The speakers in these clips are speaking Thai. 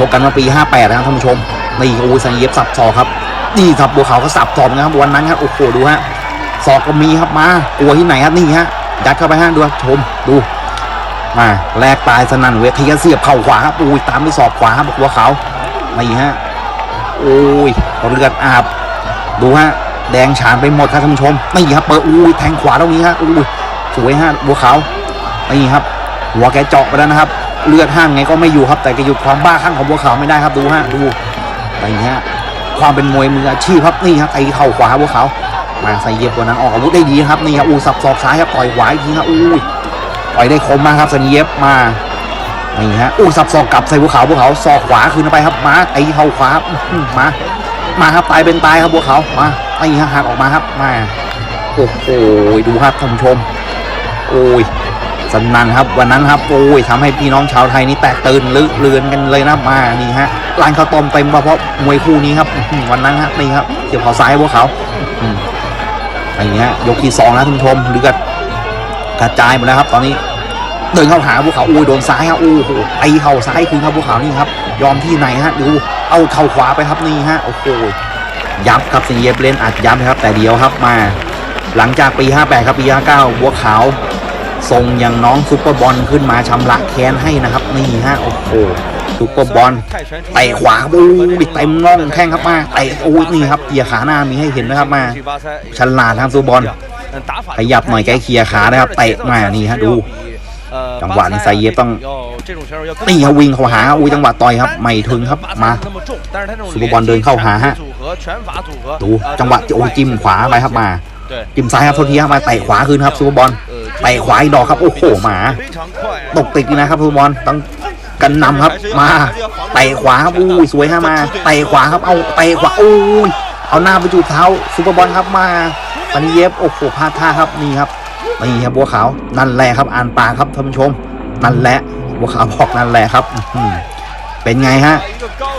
ชกกันมาปี 58 นะครับท่านผู้ชมนี่โอ้ยสัญเย็บสับศอกครับนี่สับบัวขาวก็สับศอกนะครับวันนั้นครับโอ้โหดูฮะศอกก็มีครับมากลัวที่ไหนครับนี่ฮะยัดเข้าไปฮะดูครับชมดูมาแลกตายสนั่นเวทีก็เสียบเข่าขวาครับอุ้ยตามด้วยศอกขวาครับบัวขาวนี่ฮะโอ้ยเลือดอาบ ดูฮะแดงฉานไปหมดครับท่านผู้ชมนี่ครับเปิดอุ้ยแทงขวาตรงนี้ฮะอุ้ยสวยฮะบัวขาวนี่ครับหัวแกเจาะไปแล้วนะครับ เลือดห้างไงก็ไม่อยู่ครับ แต่แกหยุดความบ้าข้างของบัวขาวไม่ได้ครับดูฮะดูอะไรเงี้ยความเป็นมวยมืออาชีพครับนี่ครับไอ้เข่าขวาบัวขาวมาใส่เย็บกว่านั้นออกอาวุธได้ดีครับนี่ครับอูสับศอกซ้ายครับต่อยขวาอีกทีครับอุ้ยต่อยได้คมมากครับสัญเย็บมานี่ฮะอู้สับศอกกลับใส่บัวขาวบัวขาวศอกขวาคืนไปครับมาไอ้เข่าขวามามาครับตายเป็นตายครับบัวขาวมาไอ้ฮะหักออกมาครับมาโอ้โหดูครับท่านผู้ชมโอ้ย สนั่นครับวันนั้นครับโอ้ยทำให้พี่น้องชาวไทยนี่แตกตื่นลึกเลือนกันเลยนะมานี่ฮะร้านข้าวต้มเต็มเพราะมวยคู่นี้ครับวันนั้นฮะนี่ครับเกี่ยวเขาซ้ายพวกเขาอืมอะไรเงี้ยยกที่สองนะท่านผู้ชมเลือดกระจายหมดแล้วครับ ตอนนี้เดินเข้าหาพวกเขาอุ้ยโดนซ้ายครับโอ้โหไอเข่าซ้ายคืนครับพวกเขานี่ครับ ยอมที่ไหนฮะดูเอาเข่าขวาไปครับนี่ฮะโอ้โหยับครับสิงเยบเล่นอัดยับครับแต่เดียวครับมา หลังจากปี 58 ครับปี 59บัวขาว ทรงอย่างน้องซุปเปอร์บอลขึ้นมาชำระแค้นให้นะครับ นี่ฮะโอ้โหซุปเปอร์บอลเตะขวาครับอู้ยเต็มน่องแข้งครับมาเตะอู้ยนี่ครับเกียร์ขาหน้ามีให้เห็นนะครับมาฉลาดครับซุปเปอร์บอลขยับหน่อยแกเคลียร์ขานะครับเตะมานี่ฮะดูจังหวะนี้ไซเยฟต้องนี่ครับวิ่งเข้าหาอุ้ยจังหวะต่อยครับ ไม่ถึงครับมาซุปเปอร์บอลเดินเข้าหาฮะดูจังหวะโอ้จิ้มขวาไปครับมาจิ้มซ้ายครับโทษทีครับมาเตะขวาคืนครับซุปเปอร์บอล เตะขวาอีกดอกครับ โอ้โหหมา ตกติดนะครับซุปเปอร์บอลต้องกันนำครับ มาเตะขวาครับอุ้สวยฮะมาเตะขวาครับเอาเตะขวาอุ้ยเอาหน้าไปจูบเท้าซุปเปอร์บอลครับมาตอนนี้เย็บโอ้โหพลาดท่าครับนี่ครับนี่ครับบัวขาวนั่นแหละครับอ่านปากครับท่านผู้ชม นั่นแหละบัวขาวบอกนั่นแหละครับอืเป็นไงฮะ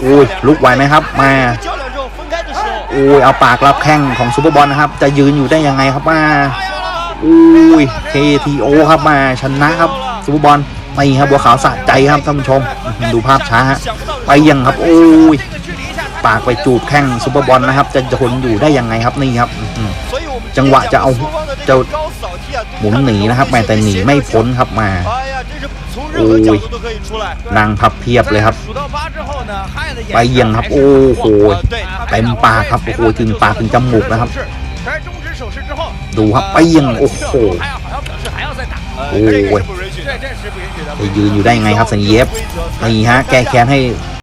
อุ้ยลุกไหวไหมครับมาโอ้ยเอาปากรับแข้งของซูเปอร์บอลนะครับ จะยืนอยู่ได้ยังไงครับมา อุ้ย KTO ครับมาชนะครับซูเปอร์บอลไม่ครับบัวขาวสะใจครับท่านผู้ชม ดูภาพช้าฮะไปยังครับ โอ้ย ปากไปจูบแข้งซูเปอร์บอลนะครับ จะทนอยู่ได้ยังไงครับนี่ครับ จังหวะจะเอาจะหมุนหนีนะครับแม้แต่หนีไม่พ้นครับมาโอ้ยนางพับเพียบเลยครับ ไปยี่ยงครับ โอ้โหเต็มปากครับโอ้โหถึงปากถึงจมูกนะครับ ดูครับไปเยี่ยงโอ้โหโอ้ยจะยืนอยู่ได้ยังไงครับสัญเย็บนี่ฮะแก้แค้นให้